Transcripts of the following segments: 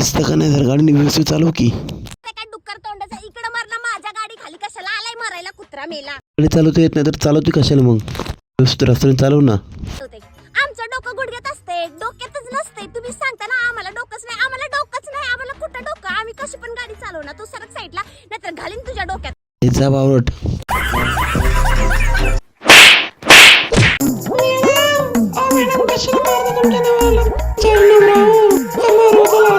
का नाही? जर गाडीने व्यवस्थित चालव की. काय डुक्कर तोंडाचा? इकडं मारला माझ्या गाडी खाली. कशाला आलाय मारायला कुत्रा मेला? गाडी चालवता येत नाही तर चालवते कशाला मग? व्यवस्थित रस्त्याने चालव ना. होते. आमचं डोकं गुडघ्यात असते डोक्यातच नसते तुम्ही सांगता ना आम्हाला डोकंच नाही. आम्हाला डोकंच नाही. आम्हाला कुठं डोकं? आम्ही कशी पण गाडी चालवू ना तू सरक साईडला. नाहीतर घालीन तुझ्या डोक्यात. हे जा बावरट.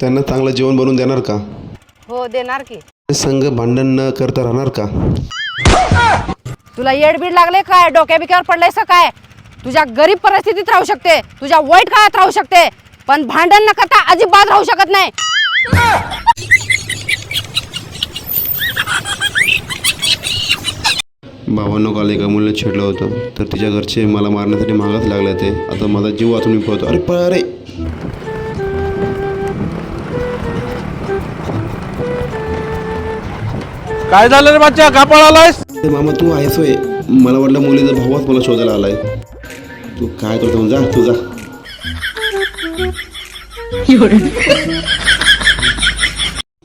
त्यांना चांगलं जेवण बनवून देणार का? हो देणार की. संघ भांडण न करता राहणार का? तुला येडबीड लागले काय? डोक्या बिक्यावर पडलायस का काय? तुझ्या गरीब परिस्थितीत राहू शकते. तुझ्या वाईट काळात राहू शकते. पण भांडण न करता अजिबात राहू शकत नाही. भावांनो काल एका मुलीला छेडलं होतं. तर तिच्या घरचे मला मारण्यासाठी मागच लागले ते आता माझा जीव वाचून मी पळतो. अरे पळ अरे! काय झालं रे बच्चा? कापड आलायस ते मामा तू आहेस होय. मला वाटलं मुलीचा भाऊच मला शोधायला आलाय. तू काय करतो जा तू जा.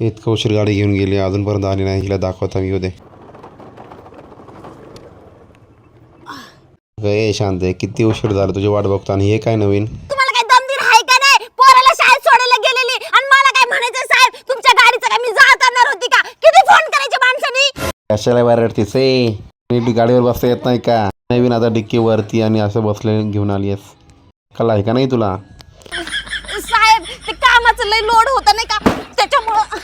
इतकं उशीर गाडी घेऊन गेली. अजूनपर्यंत आली नाही. हिला दाखवता मी उद्या. ए शांत आहे. किती उशीर झाला तुझी वाट बघतो आणि हे काय नवीन तुम्हाला काय दमदीर आहे का नाही पोराला शाळेत सोडायला गेलेली आणि मला काय म्हणायचं साहेब तुमच्या गाडीचं काय मी जात आणणार होती का किती फोन करायचे माणसानी कशाला वारडतीस ए नीट गाडीवर बसता येत नाही का? नवीन आता डिक्की वरती आणि असं बसले घेऊन आली आहेस. कला आहे का नाही तुला? साहेब ते कामाचं लय लोड होतं नाही का? त्याच्यामुळं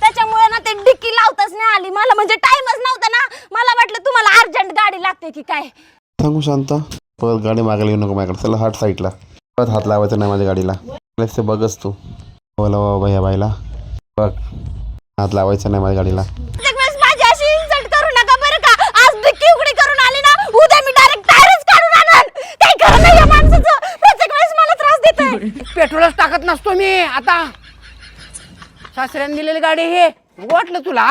त्याच्यामुळे ना ते डिक्की लावताच नाही आली. मला म्हणजे टाइमच नव्हता ना. मला वाटलं तुम्हाला अर्जंट गाडी लागते की काय? सांगू शांता परत गाडी मागायला येऊ नको माझ्याकडे. चला हाट साईडला. परत हात लावायचा नाही माझ्या गाडीला. ते बघच तू. बोला बाबा ह्या बाईला. बघ हात लावायचा नाही माझ्या गाडीला. पेट्रोलच टाकत नसतो मी. आता सासऱ्याने दिलेली गाडी हे वाटलं तुला?